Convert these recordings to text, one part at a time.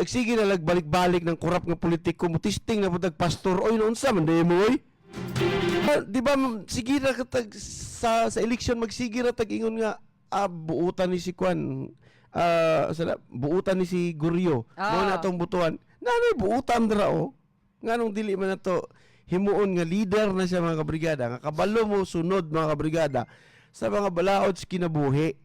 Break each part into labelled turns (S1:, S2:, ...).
S1: Nagsige na lagbalik-balik ng korap nga politiko mo tisting na pud pastor oy noon sa man mo oy. Di ba sige ra katag sa sa election magsige ra tag ingon nga ah, buutan ni si Kwan ah sala buutan ni si Guryo.
S2: Ah.
S1: mo na atong butuan. Nanay buutan dra o nganong dili man nato himuon nga leader na siya mga kabrigada. Nga kabalo mo sunod mga kabrigada sa mga balaod sa kinabuhi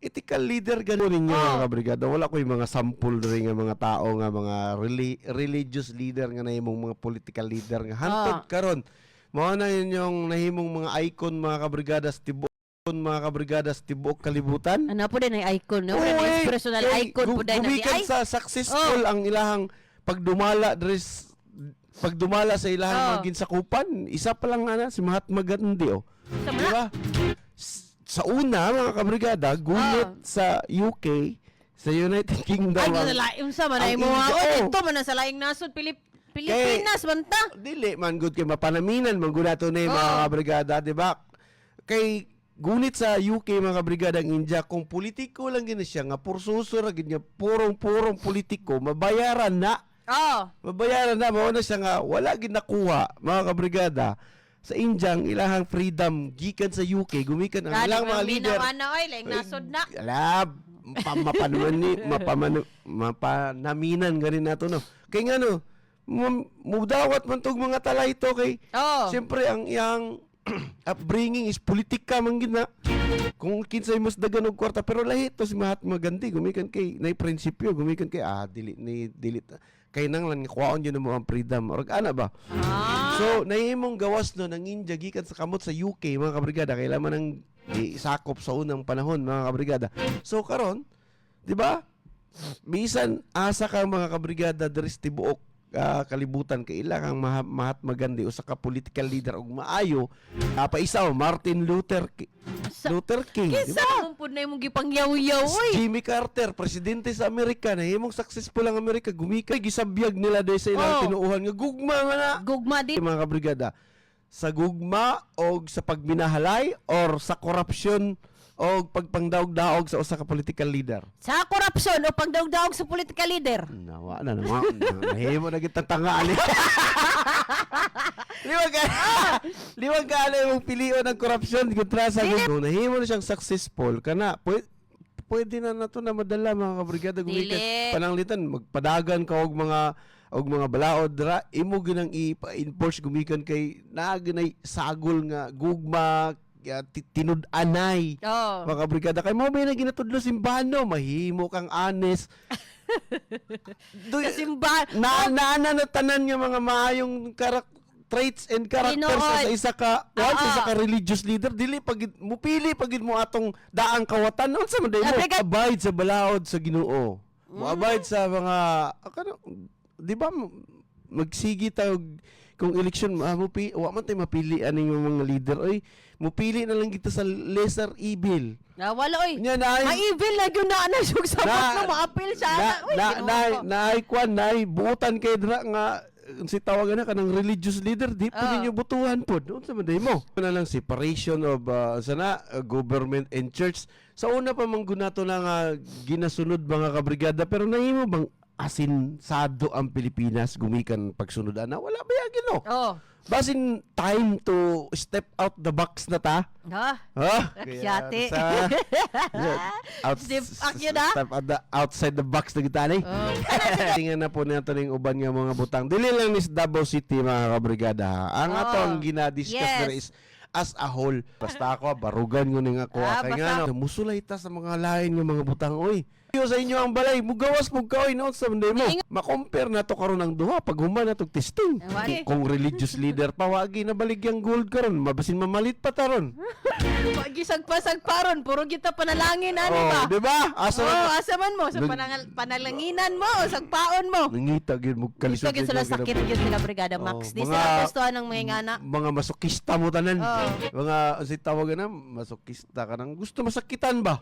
S1: ethical leader gano'n ninyo
S2: Oh.
S1: mga kabrigada wala ko'y mga sample rin nga mga tao nga mga reli- religious leader nga nahimong mga political leader nga hantod
S2: Ah.
S1: karon mao na yun yung nahimong mga icon mga kabrigada sa tibuok mga kabrigada sa tibuok kalibutan
S2: Ano po din ang icon, no? Ano
S1: Uy,
S2: personal
S1: kay
S2: icon po din na ay. Oh.
S1: sa successful ang ilahang pagdumala dres pagdumala sa ilahang
S2: Oh.
S1: mga ginsakupan isa pa lang ana si Mahatma Gandhi oh
S2: Sa
S1: di ba sa una mga kabrigada gunit
S2: Oh.
S1: sa UK sa United Kingdom
S2: ay,
S1: ang-
S2: sa laing sa man ay
S1: ang
S2: mo.
S1: India,
S2: Oh,
S1: oh.
S2: dito man na sa laing nasod Pilip Pilipinas man ta.
S1: dili man good kay mapanaminan man gud ato ni mga
S2: Oh.
S1: kabrigada di ba kay gunit sa UK mga kabrigada ang India kung politiko lang gina siya nga pursuso ra gid purong-purong politiko mabayaran na
S2: Oh.
S1: mabayaran na mao na siya nga wala gid nakuha mga kabrigada sa India ang ilahang freedom gikan sa UK gumikan ang ilang mga leader
S2: Ana oy, laing nasod na.
S1: Alab, pa, mapanamani, mapaman, mapanaminan ganin nato no. Kay nga no, mu- mudawat man tog mga talay to kay
S2: Oh.
S1: Siyempre ang iyang upbringing is politika man gid na. Kung kinsay mas dagan og kwarta pero lahi to si Mahatma Gandhi gumikan kay nay prinsipyo gumikan kay ah dili ni dili kay nang lang kuwaon yun mo ang freedom or ana ba
S2: Ah.
S1: So, nahimong gawas no ng India gikan sa kamot sa UK mga kabrigada kailangan nang isakop sa unang panahon mga kabrigada. So karon, 'di ba? Bisan asa ka mga kabrigada diri sa tibuok ah, kalibutan kay ila kang maha, Mahatma Gandhi usa ka political leader og maayo uh, pa isa oh, Martin Luther Ki-
S2: Sa-
S1: Luther King,
S2: Kinsa
S1: ba?
S2: mong pud na imong gipangyaw-yaw oy.
S1: Jimmy Carter, presidente sa Amerika na himong successful ang Amerika gumikay gisabiyag nila dahil sa ilang
S2: Oh.
S1: tinuuhan nga gugma nga na
S2: Gugma di.
S1: mga kabrigada sa gugma o sa pagminahalay or sa korupsyon o pagpangdaog-daog sa usa ka political leader.
S2: Sa korupsyon o pagdaog-daog sa political leader.
S1: Nawa na naman. Nahimo na kita tangali. liwag ka. liwag ka na yung pilion ng korupsyon kontra sa gusto. Nahimo na siyang successful kana pwede, pwede na nato na madala mga kabrigada gumikan pananglitan magpadagan ka og mga og mga balaod dra imo ginang i-enforce gumikan kay naganay sagol nga gugma ya, ti- tinud-anay
S2: Oh.
S1: mga kabrigada kay mo ba na ginatudlo simbano mahimo kang honest Do,
S2: simba.
S1: na naana na tanan nga mga maayong karak traits and characters
S2: Tinuod.
S1: sa isa ka
S2: Oo.
S1: isa ka religious leader dili pagid mo pili pagid mo atong daang kawatan unsa man day mo
S2: Abrigad-
S1: abide sa balaod sa Ginoo mo
S2: Mm.
S1: abide sa mga akano di ba magsigi tayo kung election ah, mo pi wa man tay mapili aning mga leader oy mo pili na lang kita sa lesser evil
S2: Ah, wala oy.
S1: nya na
S2: Ma-evil na gyud na ana sug sa
S1: Na-
S2: na ma-appeal sa
S1: na.
S2: Uy,
S1: na
S2: Ginoo
S1: na
S2: ko.
S1: na kwan na buutan kay dra nga si tawagan na kanang religious leader di pa
S2: Ah.
S1: ninyo butuhan pod unsa man day mo na lang separation of uh, sana uh, government and church sa una pa man gunato na nga ginasunod mga kabrigada pero nahimo bang asinsado ang Pilipinas gumikan pagsunod ana wala ba yagin no
S2: Oh.
S1: basin time to step out the box na ta
S2: Ha?
S1: Ha?
S2: Akyate.
S1: Sa, out,
S2: Step back yun, ah.
S1: Step out the, outside the box na kita ni.
S2: Oh.
S1: Tingnan na po natin yung uban nga mga butang. Dili lang ni Davao City mga kabrigada. Ang
S2: Oh.
S1: ato ang ginadiscuss
S2: Yes.
S1: is as a whole. Basta ako, barugan ko nga ako.
S2: Ah,
S1: Kaya nga, no, musulay ta sa mga lain ng mga butang. Oy, Yo sa inyo ang balay, mugawas mo kaoy noon sa manday mo. Ma-compare na to karon ang duha pag human na tog testing.
S2: Wali.
S1: Kung religious leader pa wagi na baligyang gold karon, mabasin mamalit pa taron.
S2: Pagisag-pasag paron, puro kita panalangin ani
S1: Oh,
S2: ba?
S1: di ba? Asa
S2: Oh,
S1: na
S2: asa man mo sa
S1: Nag-
S2: panangal, panalanginan mo, sagpaon mo.
S1: nangita gyud mo kalisod.
S2: gyud sila sakit gyud sila brigada
S1: Oh,
S2: Max. Di
S1: mga-
S2: sila gustuhan ng mga ingana.
S1: Mga masokista mo tanan.
S2: Oh.
S1: Mga si tawag na masokista ka nang gusto masakitan ba?